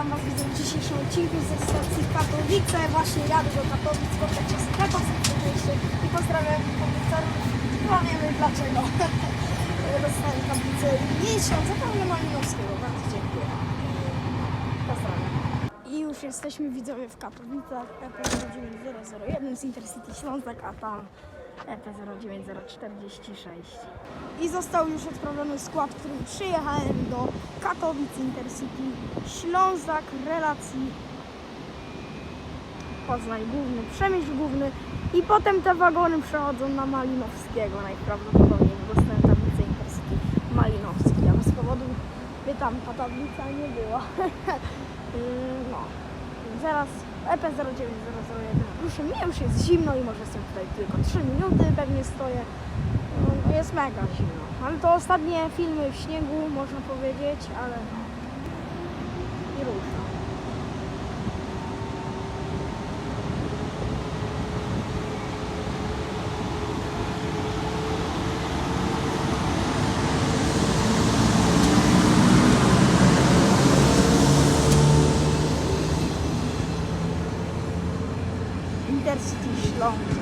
Witam Was w dzisiejszym odcinku ze stacji Katowice. Właśnie jadę do Katowic spotkać się z Katowice i pozdrawiam komputerów. No wiemy dlaczego. Dostałem tablicę miesiąca Pawła Malinowskiego. Bardzo dziękuję. Pozdrawiam. I już jesteśmy widzowie w Katowicach EP09001 z Intercity Ślązak, a tam E EP09046. I został już odprawiony skład, którym przyjechałem do Katowic Intercity Ślązak relacji Poznań Główny, Przemyśl Główny i potem te wagony przechodzą na Malinowskiego najprawdopodobniej, bo dostałem tablicę Intercity Malinowski, a bez powodu by tam ta tablica nie była. Yy, no, zaraz E EP09001 ruszę, mnie już jest zimno i może jestem tutaj tylko 3 minuty, pewnie stoję. No, jest mega zimno. Ale to ostatnie filmy w śniegu, można powiedzieć, ale i rusza. Intercity Ślązak.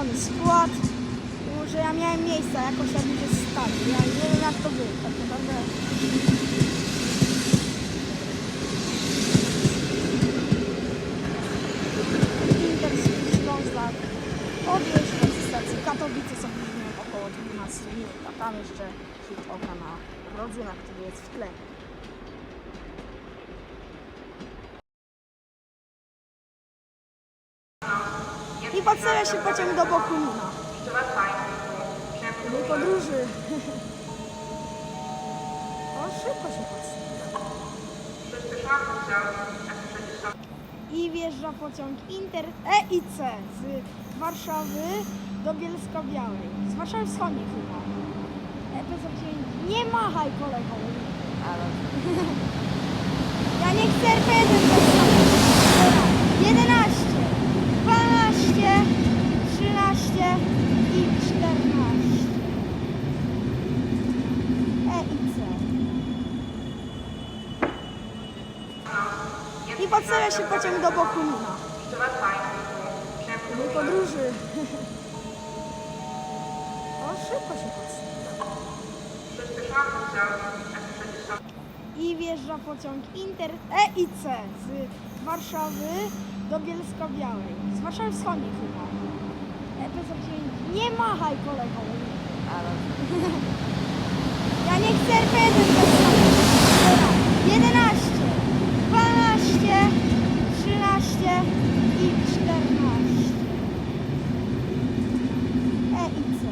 Zapełniony skład. Mimo, że ja miałem miejsca jakoś jak się stali. Ja nie wiem jak to było. Tak naprawdę. Intercity Ślązak. Odjeżdża ze stacji Katowice są godziny około 12 minut. A tam jeszcze rzut oka na rodzyna, który jest w tle. I podstawia się pociąg do Bokunina. Do podróży. O, szybko się podstawia. I wjeżdża pociąg Inter EIC z Warszawy do Bielska Białej. Z Warszawy Wschodniej chyba. EP09. Nie machaj kolego. Ja nie chcę RP1 dostać. 11, 12, 13 i 14. E i C. I podstawia się pociąg do Bokunina. Do podróży. O, szybko się podstawia. I wjeżdża pociąg Inter EIC z Warszawy do Bielska Białej. Z Warszawy Wschodniej chyba. EP09. Nie machaj kolego. Ja nie chcę RP1 dostać. 11, 12, 13 i 14. E i C.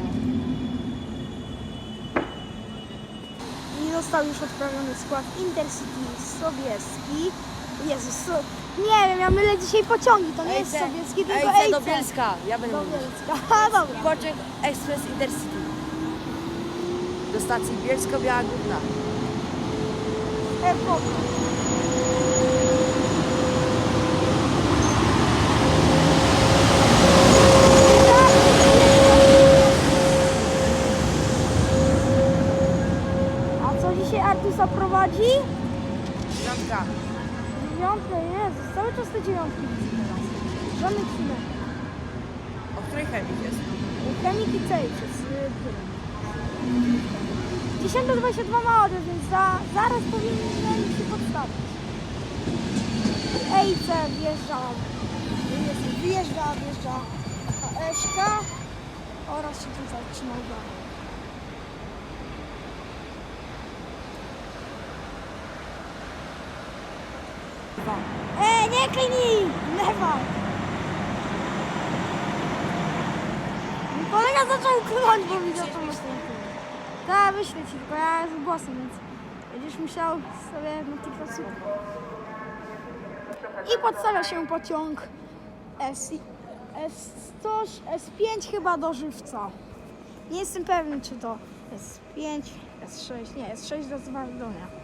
I został już odprawiony skład Intercity Sobieski. Jezus. Nie wiem, ja mylę dzisiaj pociągi, to nie jest Ejce, Sobieski, tylko Ejce Ejce. do Bielska, ja będę Do. Bielska. A, dobra. Pociąg Express Intercity. Do stacji Bielsko-Biała Górna. E. A co dzisiaj Artusa prowadzi? Dziewiątka. Dziewiątkę, Jezus, cały czas te dziewiątki widzę teraz. Żadnych chwilek. O której chemii jest? Chemik i Cej przez y, 10.22 ma odjazd, więc za, zaraz powinien się podstawić. Ejce wjeżdża, jest, wyjeżdża, wjeżdża Eszka oraz się tu zatrzymał dalej. E, nie klnij! Lewa! Kolega zaczął klnąć, bo widział to następnie. Tak, wyślę ci, tylko ja z głosem, więc będziesz musiał sobie na TikTok. I podstawia się pociąg S, S100, S5 chyba do Żywca. Nie jestem pewny, czy to S5, S6, nie, S6 do Zwardonia.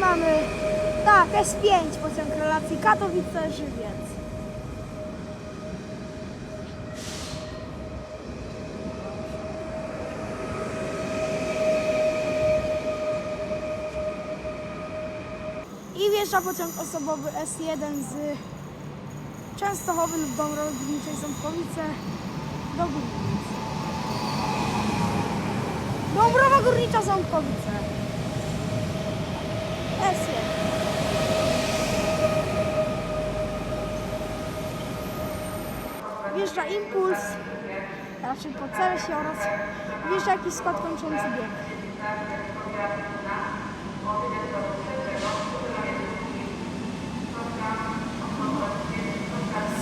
mamy tak, S5 pociąg relacji Katowice-Żywiec. I wjeżdża pociąg osobowy S1 z Częstochowy lub Dom Rolniczej Ząbkowice do Górnic. Dąbrowa Górnicza Ząbkowice. S1. Wjeżdża impuls, raczej po Celsie oraz wjeżdża jakiś skład kończący bieg.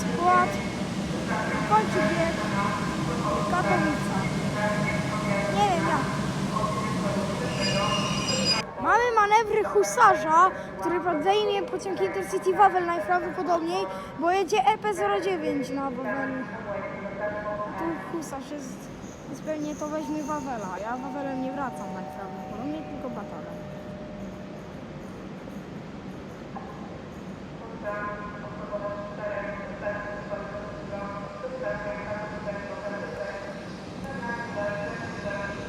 Skład kończy bieg Katowica. Nie wiem jak. Manewry husarza, który podejmie pociąg Intercity Wawel najprawdopodobniej, bo jedzie EP09 na Wawelu. Tu husarz jest, jest pewnie to weźmie Wawela. Ja Wawelem nie wracam najprawdopodobniej, tylko batalem.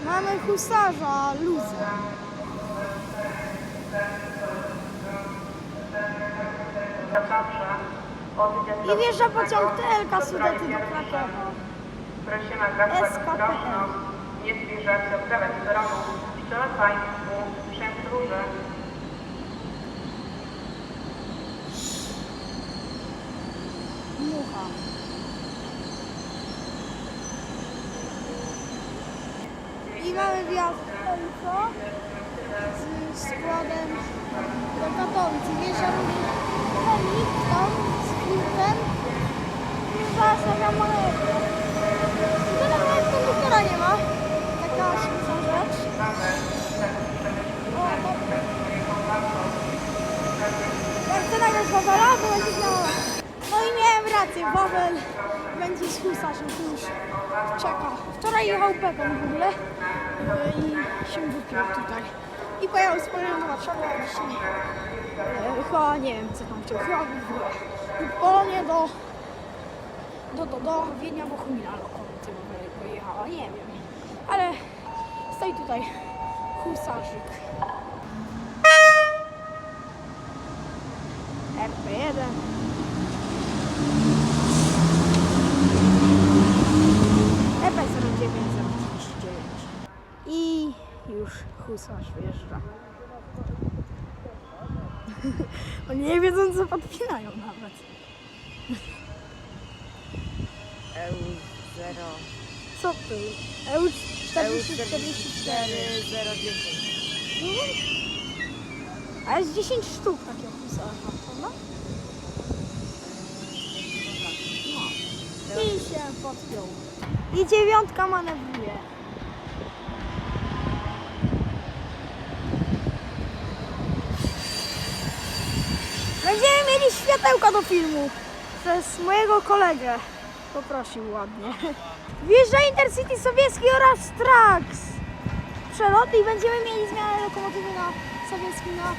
Mamy husarza, luzę. I wjeżdża pociąg TLK Sudety do Krakowa. Prosimy SKPL. nie zbliżać się, oddawać z peronu. Życzę Państwu róży. Mucha. I mamy wjazd Elko z składem do Katowic. I wjeżdża również Helik tam z. I zaraz nagram manewr. No nawet konduktora nie ma. Taka śmieszna rzecz. Chcę nagrać Wawela, bo będzie miała... No i miałem rację, Wawel będzie z husarzem, tu już czeka. Wczoraj jechał Pepą w ogóle yy, i się wypił tutaj. I pojechał z Polem do Warszawy, a dzisiaj yy, chyba nie wiem co tam chciał, chyba w Polonie do, do, do, do Wiednia Bohumila lokomotywa pojechała, nie wiem. Ale stoi tutaj husarzyk. RP1. EP09039. I już husarz wjeżdża. Nie wiedzą co podpinają nawet. EU 0. Co tu? EU EU 4044. 010. A jest 10 sztuk takiego husarza, prawda? No. I się podpiął. I dziewiątka manewruje. Będziemy mieli światełka do filmu. Przez mojego kolegę. Poprosił ładnie. Wjeżdża Intercity Sowiecki oraz Trax. Przelot i będziemy mieli zmianę lokomotywy na Sowieckim na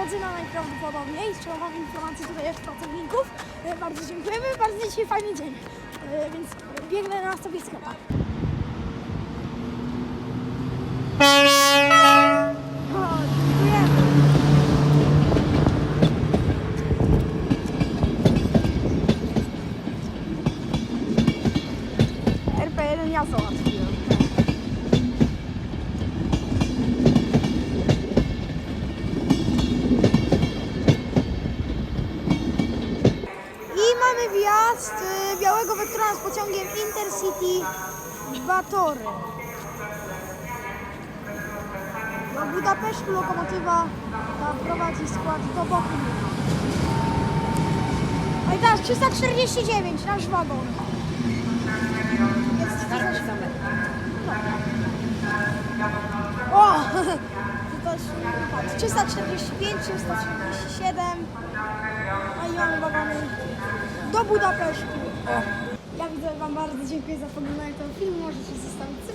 Rodzyna najprawdopodobniej. Trzeba Wam informacje tutaj od pracowników. E, Bardzo dziękujemy, bardzo dzisiaj fajny dzień. E, Więc biegnę na Sowieckiego. O, dziękujemy. RP1 ja załatwiłem. I mamy wjazd y, białego wektora z pociągiem Intercity Batory. Do Budapesztu lokomotywa ta prowadzi skład do Bochum. No i teraz 349, nasz wagon. 345, 347. A i mamy wagony do Budapesztu. Ja widzę Wam bardzo dziękuję za oglądanie tego filmu. Możecie zostawić